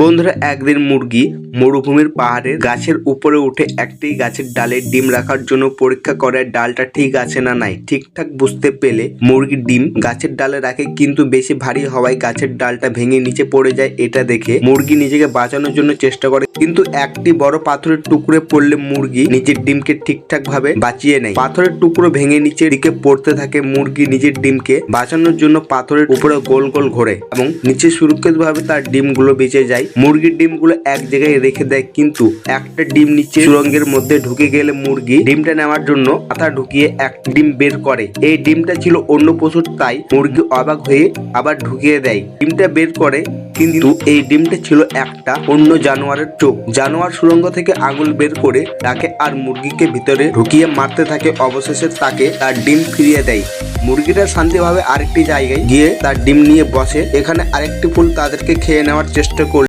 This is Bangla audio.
বন্ধুরা, একদিন মুরগি মরুভূমির পাহাড়ের গাছের উপরে উঠে একটি গাছের ডালে ডিম রাখার জন্য পরীক্ষা করে, ডালটা ঠিক আছে না নাই। ঠিকঠাক বুঝতে পেলে মুরগির ডিম গাছের ডালে রাখে, কিন্তু বেশি ভারী হওয়ায় গাছের ডালটা ভেঙে নিচে পড়ে যায়। এটা দেখে মুরগি নিজেকে বাঁচানোর জন্য চেষ্টা করে। কিন্তু একটি বড় পাথরের টুকরে পড়লে মুরগি নিজের ডিমকে ঠিকঠাক ভাবে বাঁচিয়ে নেয়। পাথরের টুকরো ভেঙে নিচের দিকে পড়তে থাকে, মুরগি নিজের ডিমকে বাঁচানোর জন্য পাথরের উপরে গোল গোল ঘোরে এবং নিচে সুরক্ষিত ভাবে তার ডিমগুলো বেঁচে যায়। মুরগির ডিমগুলো এক জায়গায় রেখে দেয়, কিন্তু একটা ডিম নিচে সুরঙ্গের মধ্যে ঢুকে গেলে মুরগি ডিমটা নেওয়ার জন্য মাথা ঢুকিয়ে এক ডিম বের করে। এই ডিমটা ছিল অন্য পশুর, তাই মুরগি অবাক হয়ে আবার ঢুকিয়ে দেয়। ডিমটা বের করে, কিন্তু এই ডিমটা ছিল একটা অন্য জানোয়ারের চোখ। জানোয়ার সুরঙ্গ থেকে আগুল বের করে তাকে আর মুরগিকে ভিতরে ঢুকিয়ে মারতে থাকে। অবশেষে তাকে তার ডিম ফিরিয়ে দেয়। মুরগিটা শান্তিভাবে আরেকটি জায়গায় গিয়ে তার ডিম নিয়ে বসে। এখানে আরেকটি ফুল তাদেরকে খেয়ে নেওয়ার চেষ্টা করলে।